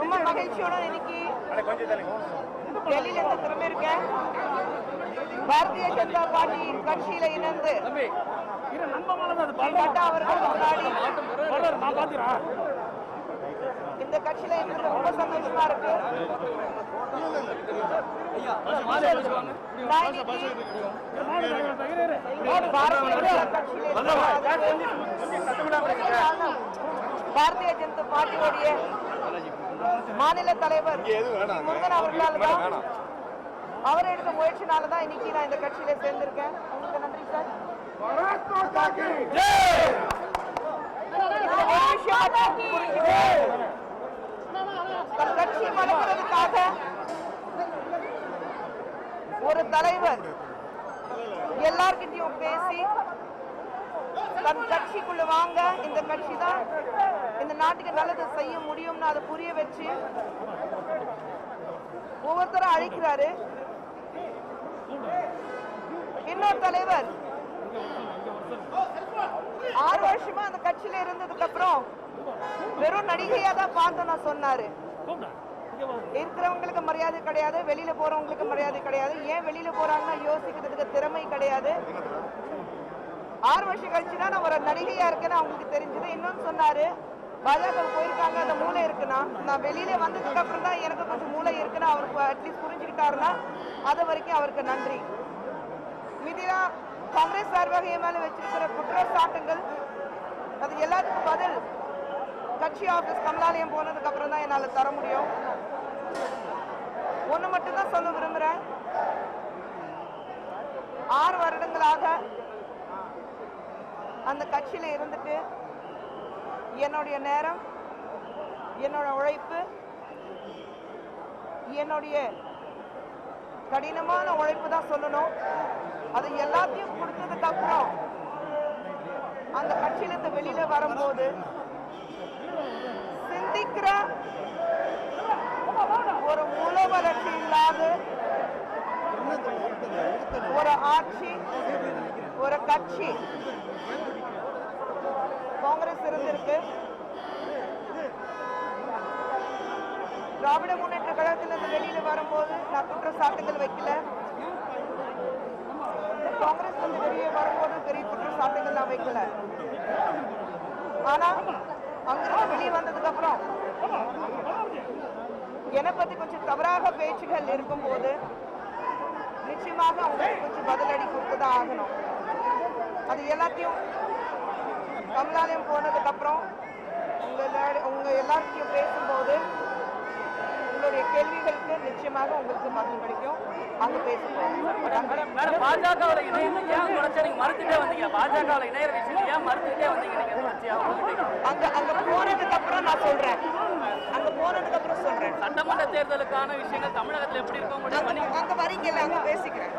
ரொம்ப மகிழ்ச்சியோட இன்னைக்கு டெல்லியில இருந்து திரும்பியிருக்கேன் பாரதிய ஜனதா பார்ட்டி கட்சியில இணைந்து அவர்கள் முன்னாடி இந்த கட்சியில இணைந்து ரொம்ப சந்தோஷமா இருக்கு நான் பாரதிய ஜனதா பார்ட்டியோடைய மாநில தலைவர் முருகன் அவர்களால் தான் அவர் எடுத்த முயற்சினால தான் இன்னைக்கு நான் இந்த கட்சியில சேர்ந்திருக்கேன். உங்களுக்கு நன்றி சார். கட்சியை வளர்க்கறதுக்காக ஒரு தலைவர் எல்லார்கிட்டையும் பேசி தன் கட்சிக்குள்ள வாங்க. இந்த கட்சி தான் இந்த நாட்டுக்கு நல்லது செய்ய முடியும்னு அதை புரிய வச்சு ஒவ்வொருத்தரும் அழைக்கிறாரு. இன்னொரு தலைவர். ஆறு வருஷமா அந்த கட்சியில இருந்ததுக்கு அப்புறம் வெறும் நடிகையா தான் பார்த்தோம் நான் சொன்னாரு. இருக்கிறவங்களுக்கு மரியாதை கிடையாது வெளியில போறவங்களுக்கு மரியாதை கிடையாது. ஏன் வெளியில போறாங்கன்னா யோசிக்கிறதுக்கு திறமை கிடையாது. ஆறு வருஷம் கழிச்சு தான் நான் ஒரு நடிகையா இருக்கேன்னு அவங்களுக்கு தெரிஞ்சது. இன்னொன்னு சொன்னாரு பாஜக போயிருக்காங்க அந்த மூளை இருக்குன்னா. நான் வெளியில வந்ததுக்கு அப்புறம் தான் எனக்கு கொஞ்சம் மூளை இருக்குன்னு அவருக்கு அட்லீஸ்ட் புரிஞ்சுக்கிட்டாருன்னா அது வரைக்கும் அவருக்கு நன்றி. மீதிலாம் காங்கிரஸ் சார்பாக என் மேல வச்சிருக்கிற குற்றச்சாட்டுகள் அது எல்லாத்துக்கும் பதில். கட்சி ஆபீஸ் கமலாலயம் போனதுக்கு அப்புறம் தான் என்னால தர முடியும். ஒன்று மட்டும் தான் சொல்ல விரும்புறேன். ஆறு வருடங்களாக அந்த கட்சியில இருந்துட்டு என்னுடைய நேரம் என்னோட உழைப்பு என்னுடைய கடினமான உழைப்பு தான் சொல்லணும். அது எல்லாத்தையும் கொடுத்ததுக்கு அப்புறம் அந்த கட்சியிலிருந்து வெளியில வரும்போது சிந்திக்கிற ஒரு மூல வளர்ச்சி இல்லாத ஒரு ஆட்சி ஒரு கட்சி. காங்கிரஸ் இருந்திருக்கு. திராவிட முன்னேற்ற கழகத்திலிருந்து வெளியில வரும்போது நான் குற்றச்சாட்டுகள் வைக்கல. காங்கிரஸ் வந்து வெளியே வரும்போது பெரிய குற்றச்சாட்டுகள் நான் வைக்கல. ஆனா அங்கிருந்து வெளியே வந்ததுக்கு அப்புறம் என்னை பத்தி கொஞ்சம் தவறாக பேச்சுகள் இருக்கும்போது நிச்சயமாக அவங்களுக்கு கொஞ்சம் பதிலடி கொடுத்துதான் ஆகணும். அது எல்லாத்தையும் கமலாலயம் போனதுக்கு அப்புறம் உங்க எல்லா- உங்க எல்லார்கிட்டயும் பேசும்போது உங்களுடைய கேள்விகளுக்கு நிச்சயமாக உங்களுக்கு பதில் கிடைக்கும். அங்க பேசும்போது பாஜகவோட இணையத்தை ஏன் குறைச்சா மறுத்துட்டே வந்தீங்க. பாஜகவோட இணையற விஷயத்தை ஏன் மறுத்துட்டே வந்தீங்க? நீங்க தொடர்ச்சியா உங்ககிட்ட? அங்க அங்க போனதுக்கு அப்புறம் நான் சொல்றேன். அங்க போனதுக்கு அப்புறம் சொல்றேன். சட்டமன்ற தேர்தலுக்கான விஷயங்கள் தமிழகத்துல எப்படி பண்ணி அங்க அங்க வரீங்கல்ல அங்க பேசிக்கிறேன்.